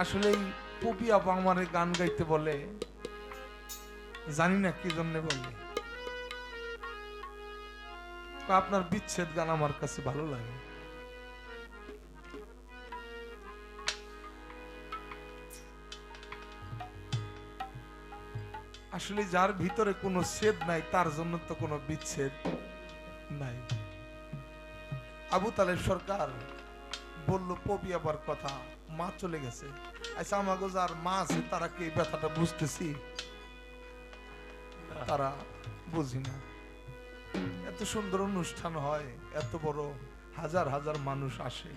আসলে পপি আপা আমার গান গাইতে বলে জানি না কি জন্য বলে। আপনার বিচ্ছেদ গান আমার কাছে ভালো লাগে। আসলে যার ভিতরে কোনো ছেদ নাই, তার জন্য তো কোনো বিচ্ছেদ নাই। আবু তালেব সরকার বলল পপি আবার কথা। মা চলে গেছে। আচ্ছা মা আছে, তারা কি ব্যথাটা বুঝতেছি? তারা বুঝি না। এত সুন্দর অনুষ্ঠান হয়, এত বড় হাজার হাজার মানুষ আসে।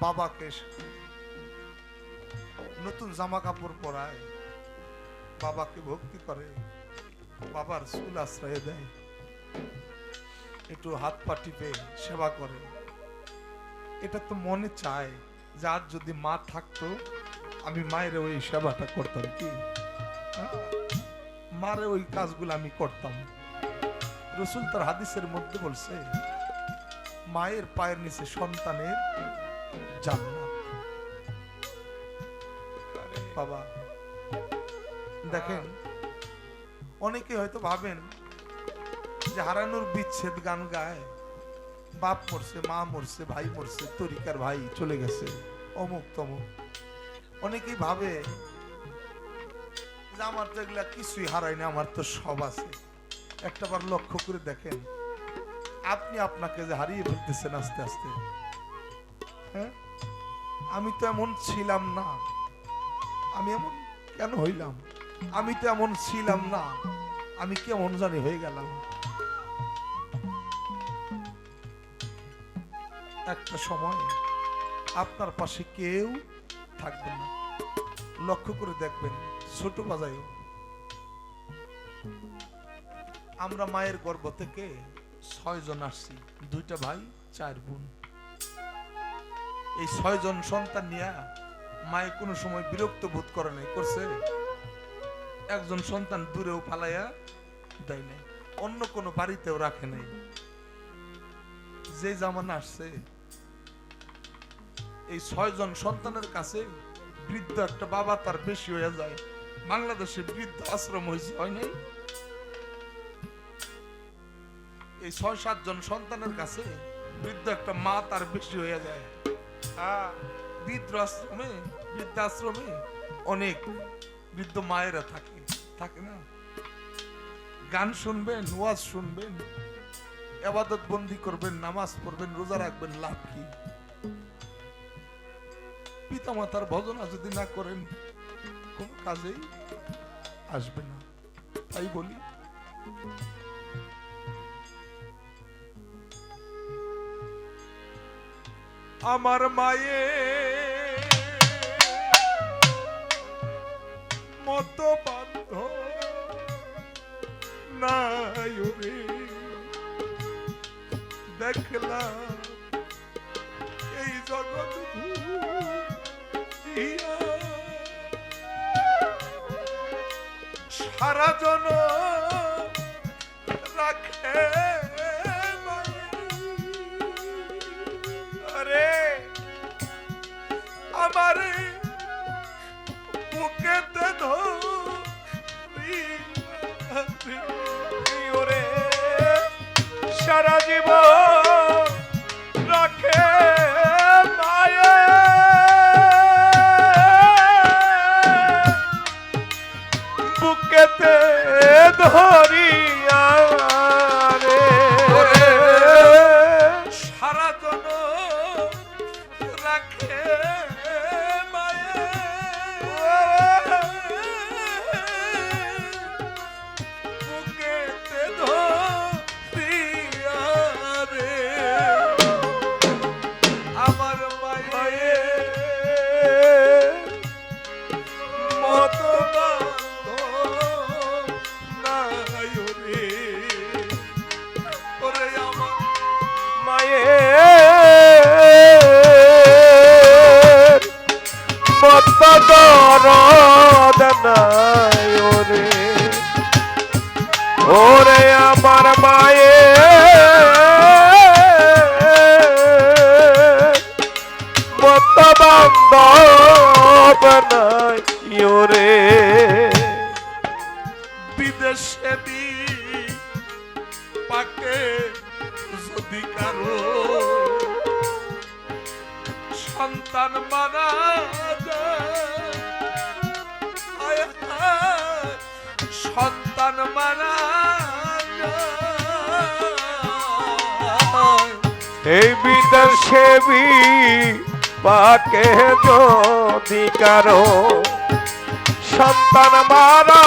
বাবাকে নতুন জামা কাপড় পরায়। বাবাকে ভক্তি করে। বাবার চুল আশ্রয় দেয়। একটু হাত পা টিপে সেবা করে। এটা তো মনে চায় যে আর যদি মা থাকতো, আমি মায়ের ওই সেবাটা করতাম কি? হ্যাঁ? মারে ওই কাজগুলো আমি করতাম। রসুল তার হাদিসের মধ্যে বলছে, মায়ের পায়ের নিচে সন্তানের বাবা, দেখেন, অনেকে হয়তো ভাবেন যে হারানোর বিচ্ছেদ গান গায়। বাপ মরছে, মা মরছে, ভাই মরছে, তরিকার ভাই চলে গেছে, অমুক তমুক। অনেকেই ভাবে আমার তো এগুলা কিছুই হারায়নি আমার তো সব আছে। একটা বার লক্ষ্য করে দেখেন, আপনি আপনাকে যে হারিয়ে ফেলতেছেন আস্তে আস্তে হ্যাঁ? আমি তো এমন ছিলাম না। আমি এমন কেন হইলাম? আমি তো এমন ছিলাম না। আমি কেমন জানি হয়ে গেলাম। একটা সময় আপনার পাশে কেউ থাকবে না। লক্ষ্য করে দেখবেন, ছোট বাজায়ও আমরা মায়ের গর্ভ থেকে ছয় জন আসছি, দুইটা ভাই, চার বোন। এই ছয় জন সন্তান নিয়ে মায়ের কোনো সময় বিরক্ত বোধ করে নাই, করছে। একজন সন্তান দূরেও ফালাইয়া দেয় নাই, অন্য কোনো বাড়িতেও রাখে নাই। যে জামানা আসছে এই ছয় জন সন্তানের কাছে বৃদ্ধ একটা বাবা তার বেশি হয়ে যায়। বাংলাদেশে বৃদ্ধ আশ্রম হয়েছে হয় নাই? এই ছয়, সাত জন সন্তানের কাছে বৃদ্ধ একটা মা তার বেশি হয়ে যায়। বৃদ্ধাশ্রমে বৃদ্ধাশ্রমে অনেক বৃদ্ধ মায়েরা থাকে। থাকে না? গান শুনবেন, ওয়াজ শুনবেন এবাদত বন্দি করবেন, নামাজ পড়বেন, রোজা রাখবেন, লাভ কি? পিতা মাতার ভজনা যদি না করেন, কোন কাজেই আসবে না। তাই বলি, আমার মায়ে মতো বান্ধ নাই দেখলাম এই জগৎ সারা জন রাখে আমার সারা জীবন যে সেদি পাকে যদি কারও সন্তান মারা সন্তান মারা এই বিদার সেবি পাকে যদি কারও সন্তান মারা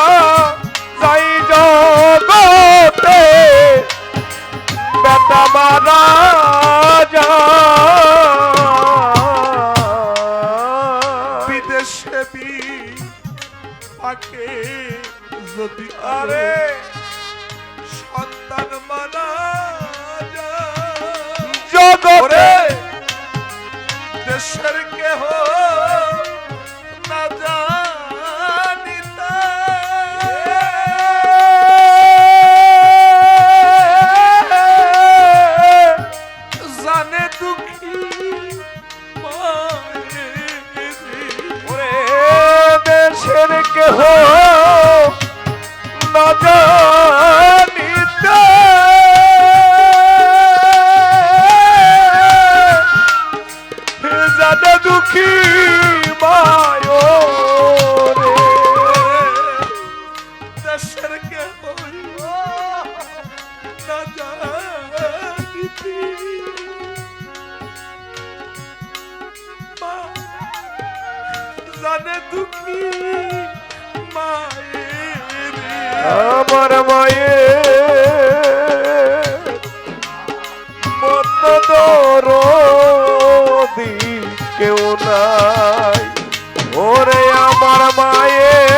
দুঃখী মায়ের। আমার মায়ের দরদি কেউ নাই। ওরে আমার মায়ের।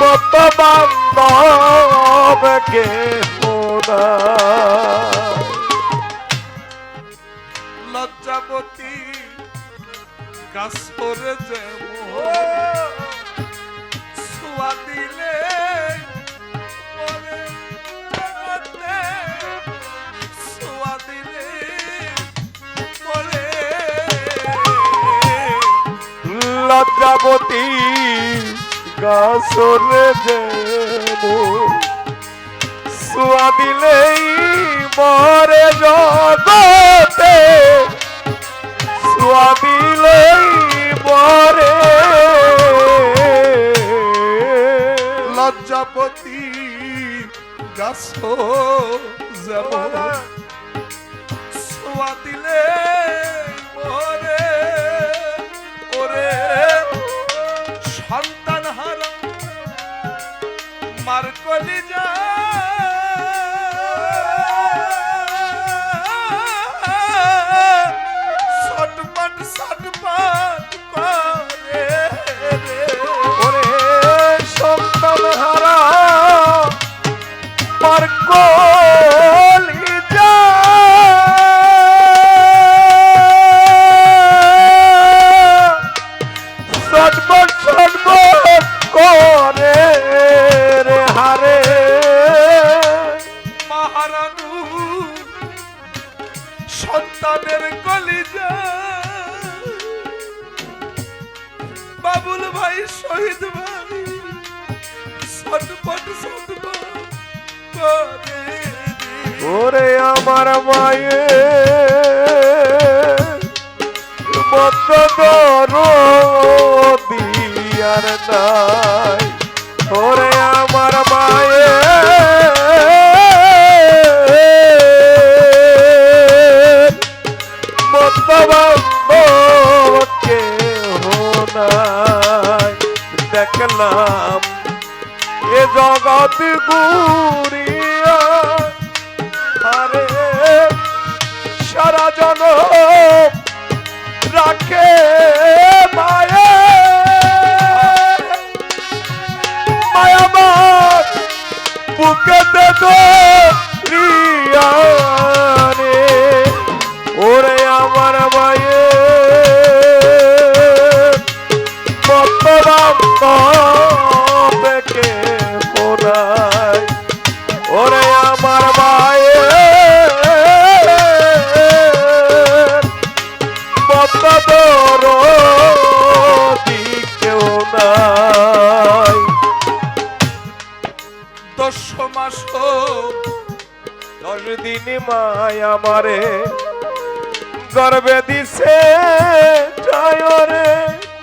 মত বান্ধব কেউ গাছরে যেব সুয়া দিলেই মরে জগতে। সুয়া দিলেই মরে। লজ্জাপতি গাছ যেমন দিলে মার কলি রে। ওরে আমার মায়ের। মত দিয়ার নাই। ওরে আমার মায়ের। মত কে দেখলাম এ জগৎ গুরিয়া বুকেতে দশ দিন মায় আমারে, গর্বে দিছে রে,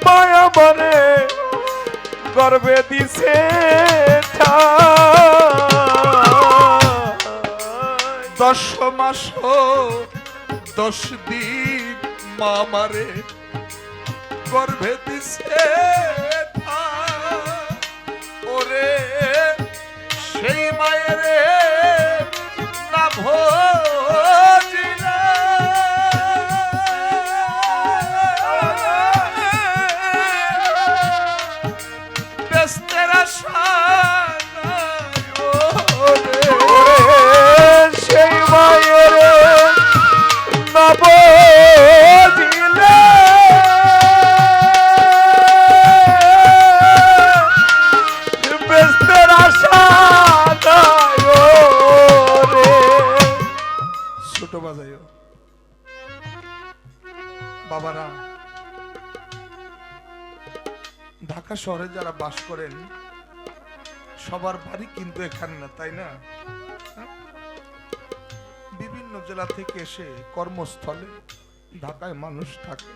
মায়া মরে গর্বে দিছে। দশ মাস দশ দিন মামারে গর্ভে দিছে। ওরে সেই মায়ের না ছোট বাজাইও বাবারা, ঢাকা শহরে যারা বাস করেন, সবার বাড়ি কিন্তু এখানে না, তাই না হ্যাঁ? বিভিন্ন জেলা থেকে এসে কর্মস্থলে ঢাকায় মানুষ থাকে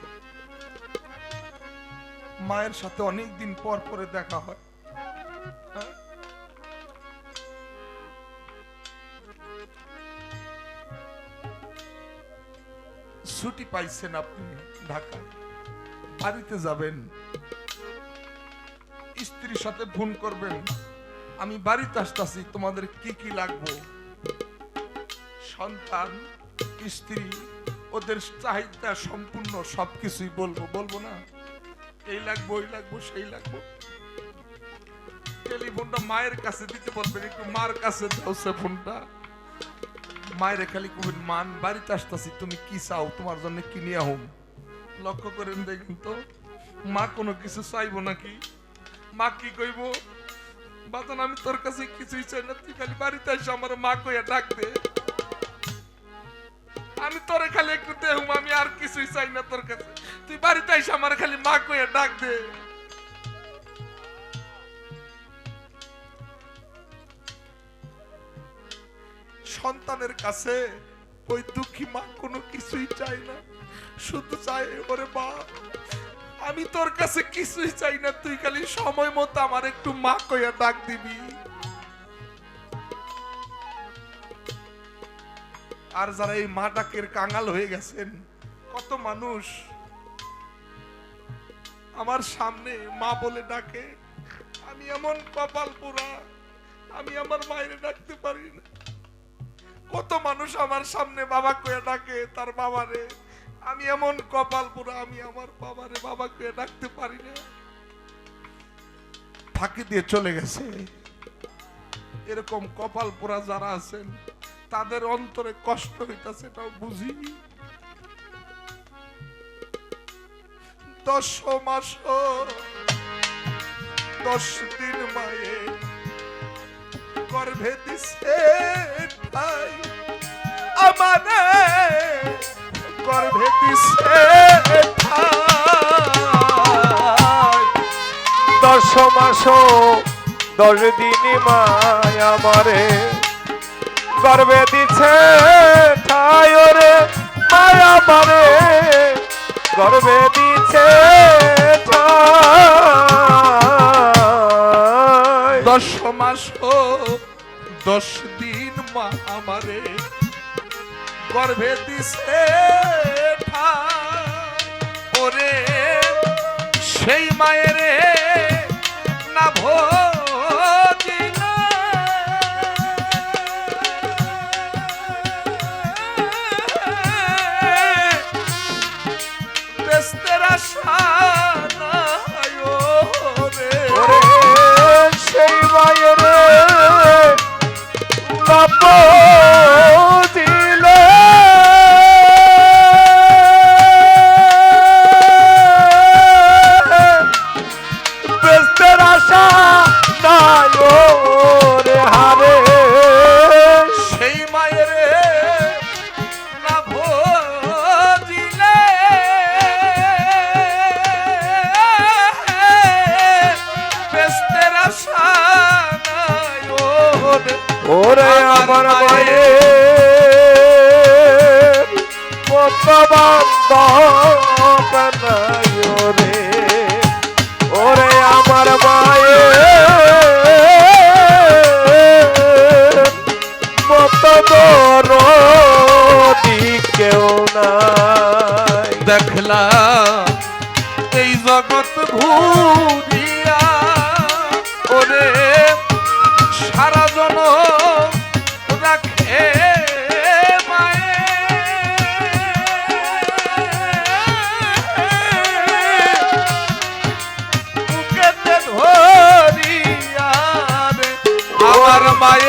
মায়ের সাথে অনেক দিন পর পরে দেখা হয় হ্যাঁ? ছুটি পাইছেন আপনি ঢাকা বাড়িতে যাবেন। স্ত্রীর সাথে ফোন করবেন। আমি বাড়িতে আসতেছি, তোমাদের কি কি লাগবো? সন্তান, স্ত্রী, ওদের চাহিদা সম্পূর্ণ সবকিছুই বলব বলব না? এই লাগবো, ওই লাগবো, সেই লাগবো। টেলিফোনটা মায়ের কাছে দিতে বলবেন একটু মার কাছে দাও সে ফোনটা। মায়ের খালি কবেন মান, বাড়িতে আসতেছি, তুমি কি চাও? তোমার জন্য কি নিয়ে হোম? লক্ষ্য করেন দেখুন তো, মা কোনো কিছু চাইব নাকি? মা কি কইব? বাতন আমি তোর কাছে কিছুই চাই না, তুই খালি বাড়িতে এসে আমার মা কইয়া ডাক দে। আমি তোরে খালি একটু দেহুম, আমি আর কিছুই চাই না তোর কাছে। তুই বাড়িতে এসে আমার খালি মা কইয়া ডাক দে। সন্তানের কাছে ওই দুঃখী মা কোনো কিছুই চাই না। শুধু চাই ওরে বাপ আমি তোর কাছে কিছুই চাই না, তুই খালি সময় মতো আমার একটু মা কইয়া ডাক দিবি। আর যারা এই মা ডাকের কাঙাল হয়ে গেছেন, কত মানুষ আমার সামনে মা বলে ডাকে, আমি এমন কপাল পোড়া, আমি আমার মায়ের ডাকতে পারি না। কত মানুষ আমার সামনে বাবা কয়ে ডাকে, তার বাবারে আমি এমন কপাল পুরো আমি আমার বাবারে বাবা কয়ে ডাকতে পারি না। ফাঁকি দিয়ে চলে গেছে। এরকম কপাল পোড়া যারা আছেন, তাদের অন্তরে কষ্ট হইতাছে এটাও বুঝি। দশ মাস দশ দিন মায়ে গর্ভে দিছে আমারে গর্ভে দিছে দশ মাস দশ দিন মায় আমারে গর্বে দিছে ঠাই রে মায়া মারে গর্বে দিছে দশ মাস দশ দিন মা আমারে গর্ভে দিছে। ওরে সেই মায়ের না ভোজিলে আমার মায়ে। মতর কেউ নাই। দেখলা এই জগৎ ভূত আমার